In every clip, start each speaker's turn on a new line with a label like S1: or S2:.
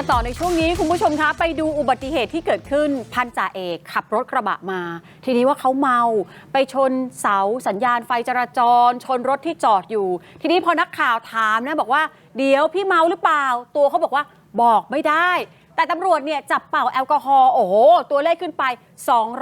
S1: ต่อในช่วงนี้คุณผู้ชมคะไปดูอุบัติเหตุที่เกิดขึ้นพันจ่าเอกขับรถกระบะมา ทีนี้ว่าเขาเมาไปชนเสาสัญญาณไฟจราจร ชนรถที่จอดอยู่ ทีนี้พอนักข่าวถามนะบอกว่า เดี๋ยวพี่เมาหรือเปล่า ตัวเขาบอกว่าบอกไม่ได้ แต่ตำรวจเนี่ยจับเป่าแอลกอฮอล์โอ้โห ตัวเลขขึ้นไป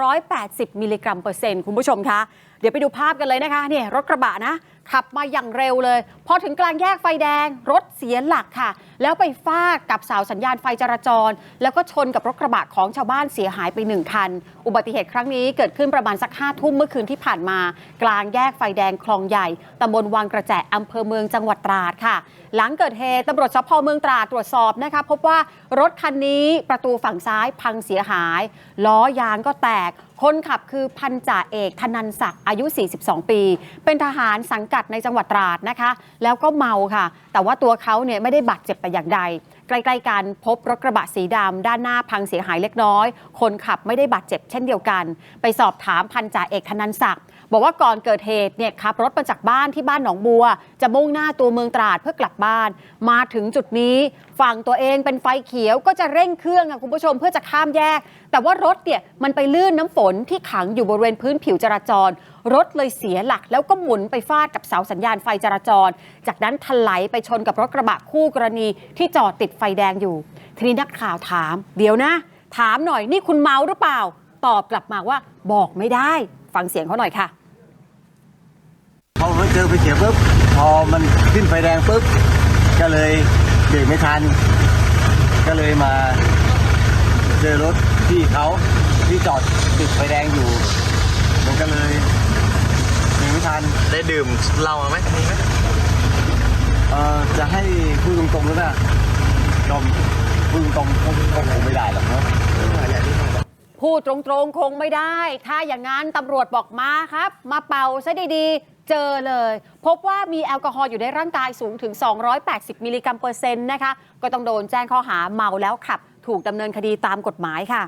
S1: 280 มิลลิกรัมเปอร์เซ็นต์คุณผู้ชมคะ เดี๋ยวไปดูภาพกันเลยนะคะเนี่ยรถกระบะนะ ขับมาอย่างเร็วเลย พอถึงกลางแยกไฟแดง รถเสียหลักค่ะ แล้วไปฟาดกับเสาสัญญาณไฟจราจร แล้วก็ชนกับรถกระบะของชาวบ้านเสียหายไปหนึ่งคัน อุบัติเหตุครั้งนี้เกิดขึ้นประมาณสักห้าทุ่มเมื่อคืนที่ผ่านมา กลางแยกไฟแดงคลองใหญ่ตำบลวังกระแจอำเภอเมืองจังหวัดตราดค่ะ หลังเกิดเหตุตำรวจสพเมืองตราดตรวจสอบนะคะพบว่ารถคันนี้ประตูฝั่งซ้ายพังเสียหาย ล้อยางก็แตก คนขับคือพันจ่าเอกธนันศักดิ์อายุ 42 ปี เป็นทหารสังกัดในจังหวัดตราดนะคะ แล้วก็เมาค่ะ แต่ว่าตัวเขาเนี่ยไม่ได้บาดเจ็บแต่อย่างใดใกล้ๆกันพบรถกระบะสีดำด้านหน้าพังเสียหายเล็กน้อย คนขับไม่ได้บาดเจ็บเช่นเดียวกัน ไปสอบถามพันจ่าเอกธนันศักดิ์ บอกว่าก่อนเกิดเหตุเนี่ยขับรถมาจากบ้านที่บ้านหนองบัว จะมุ่งหน้าตัวเมืองตราดเพื่อกลับบ้าน มาถึงจุดนี้ฝั่งตัวเองเป็นไฟเขียวก็จะเร่งเครื่องอะคุณผู้ชมเพื่อจะข้ามแยก แต่ว่ารถเนี่ยมันไปลื่นน้ำฝนที่ขังอยู่บริเวณพื้นผิวจราจร รถเลยเสียหลัก แล้วก็หมุนไปฟาดกับเสาสัญญาณไฟจราจร จากนั้นถลายไปชนกับรถกระบะคู่กรณีที่จอดติดไฟแดงอยู่ ทีนี้นักข่าวถาม เดี๋ยวนะ ถามหน่อยนี่คุณเมาหรือเปล่า ตอบกลับมาว่าบอกไม่ได้ ฟังเสียงเขาหน่อยค่ะ
S2: พอเจอไฟเขียวปุ๊บพอมันขึ้นไฟแดงปุ๊บก็เลยเบรกไม่ทัน ก็เลยมาเจอรถที่เขาที่จอดติดไฟแดงอยู่ มันก็เลยเบรกไม่ทัน
S3: ได้ดื่มเหล้ามาไหมมีไหม
S2: เอ่อจะให้พูดตรงๆแล้วนะยอมพูดตรงๆก็ก็คงไม่ได้หรอกเนาะ
S1: พูดตรงๆ คงไม่ได้ ถ้าอย่างนั้นตำรวจบอกมาครับ มาเป่าซะดีๆ เจอเลย พบว่ามีแอลกอฮอล์อยู่ในร่างกายสูงถึง 280 มิลลิกรัมเปอร์เซ็นต์นะคะ ก็ต้องโดนแจ้งข้อหาเมาแล้วขับ ถูกดำเนินคดีตามกฎหมายค่ะ